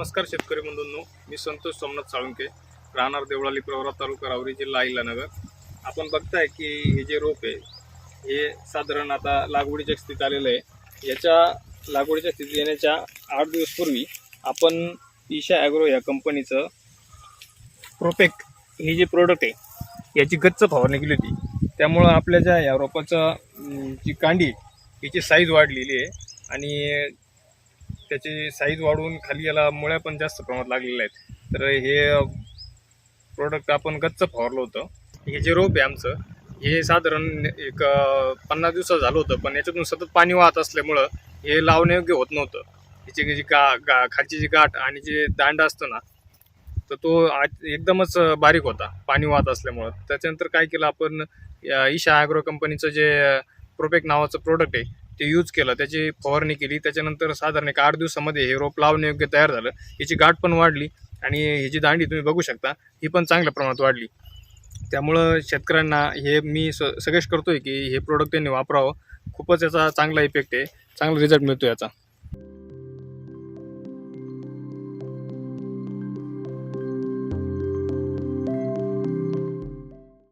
नमस्कार शेतकरी बंधूंनो. मी संतोष सोमनाथ साळुंके राहणार देवळाली प्रवरा तालुका रावरी जिल्हा अहिलानगर आपण बघताय की हे जे रोप आहे हे साधारण आता लागवडीच्या स्थितीत आलेलं आहे. याच्या लागवडीच्या स्थितीत येण्याच्या आठ दिवसपूर्वी आपण ईशा ॲग्रो या कंपनीचं प्रोपेक हे जे प्रोडक्ट आहे याची गच्च फवारणी केली होती. त्यामुळं आपल्या ज्या या रोपाचं जी कांडी याची साईज वाढलेली आहे. आणि त्याची साईज वाढवून खाली याला मुळ्या पण जास्त प्रमाणात लागलेल्या आहेत. तर हे प्रोडक्ट आपण गच्च फवारलं होतं. हे जे रोप आहे आमचं हे साधारण एक पन्नास दिवसात झालं होतं पण याच्यातून सतत पाणी वाहत असल्यामुळं हे लावण्यायोग्य होत नव्हतं. त्याची जी गा गा खालची जी गाठ आणि जे दांड असतो ना तर तो आज एकदमच बारीक होता पाणी वाहत असल्यामुळं. त्याच्यानंतर काय केलं आपण या ईशा ॲग्रो कंपनीचं जे प्रोपेक नावाचं प्रोडक्ट आहे ते यूज केलं त्याची फवारणी केली. त्याच्यानंतर साधारण एक आठ दिवसामध्ये हे रोप लावणे योग्य तयार झालं. याची गाठ पण वाढली आणि ह्याची दांडी तुम्ही बघू शकता ही पण चांगल्या प्रमाणात वाढली. त्यामुळं शेतकऱ्यांना हे मी स सजेस्ट करतो आहे की हे प्रोडक्ट त्यांनी वापरावं. खूपच याचा चांगला इफेक्ट आहे. चांगला रिझल्ट मिळतो याचा.